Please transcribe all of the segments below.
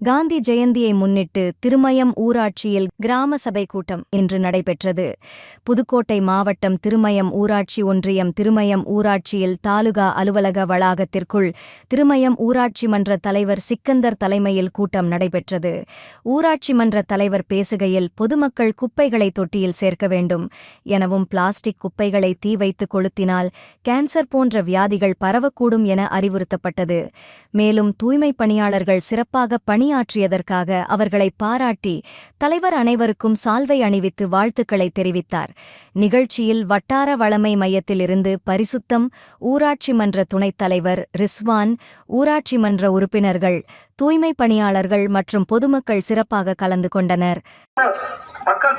காந்தி ஜெயந்தியை முன்னிட்டு திருமயம் ஊராட்சியில் கிராம சபை கூட்டம் இன்று நடைபெற்றது. புதுக்கோட்டை மாவட்டம் திருமயம் ஊராட்சி ஒன்றியம் திருமயம் ஊராட்சியில் தாலுகா அலுவலக வளாகத்திற்குள் திருமயம் ஊராட்சி மன்ற தலைவர் சிக்கந்தர் தலைமையில் கூட்டம் நடைபெற்றது. ஊராட்சி மன்ற தலைவர் பேசுகையில் பொதுமக்கள் குப்பைகளை தொட்டியில் சேர்க்க வேண்டும். எனவும் பிளாஸ்டிக் குப்பைகளை தீ வைத்து கொளுத்தினால் கேன்சர் போன்ற வியாதிகள் பரவக்கூடும் என அறிவுறுத்தப்பட்டது. மேலும் தூய்மை பணியாளர்கள் சிறப்பாக பணி பணியாற்றியதற்காக அவர்களை பாராட்டி தலைவர் அனைவருக்கும் சால்வை அணிவித்து வாழ்த்துக்களை தெரிவித்தார். நிகழ்ச்சியில் வட்டார வளமை மையத்திலிருந்து பரிசுத்தம் ஊராட்சி மன்ற துணைத் தலைவர் ரிஸ்வான் ஊராட்சி மன்ற உறுப்பினர்கள் தூய்மை பணியாளர்கள் மற்றும் பொதுமக்கள் சிறப்பாக கலந்து கொண்டனர். மக்கள்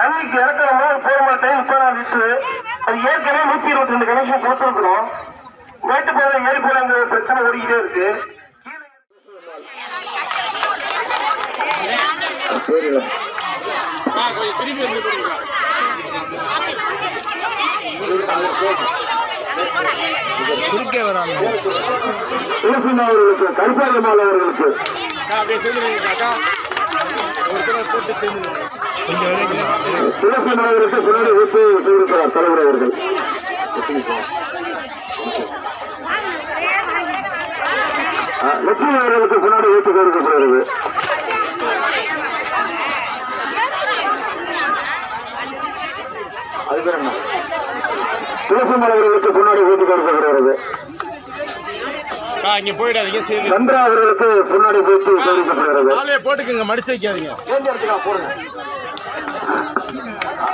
தண்ணிக்கு இறக்கணுமா போற டைம் இப்போ நான் லிட்டரு அது ஏற்கனவே நூத்தி இருபத்தி ரெண்டு கனெக்ஷன் போட்டிருக்கணும் மேட்டு போல ஏறி போல அந்த பிரச்சனை ஓடிக்கிட்டே இருக்கு. குறுக்கே வராங்க. அவர்களுக்கு கருப்பாளமால் அவர்களுக்கு அப்படியே சிறப்பு அவர்களுக்கு பின்னாடி ஒத்து செய்திருக்கிறார் தலைவர் அவர்கள். லட்சுமி அவர்களுக்கு பின்னாடி ஒத்து அது பேர் என்ன? சிவகுமார் அவர்களுக்கு பின்னாடி ஓட்டு கொடுக்கப்படுகிறது இங்கே போயிடாதீங்க சேர்ந்து சந்திரா அவர்களுக்கு பின்னாடி போட்டு தெரிவிக்கப்படுகிறது நாளையே போட்டுக்குங்க மடிச்சு வைக்காதீங்க. தேர்ந்தெடுத்துக்கலாம் போடுங்க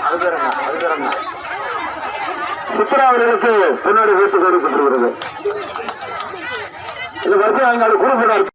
அது பேர் என்ன? அது பேர் என்ன? சித்ரா அவர்களுக்கு பின்னாடி ஓட்டு கொடுக்கப்படுகிறது இந்த வருஷம் அங்கே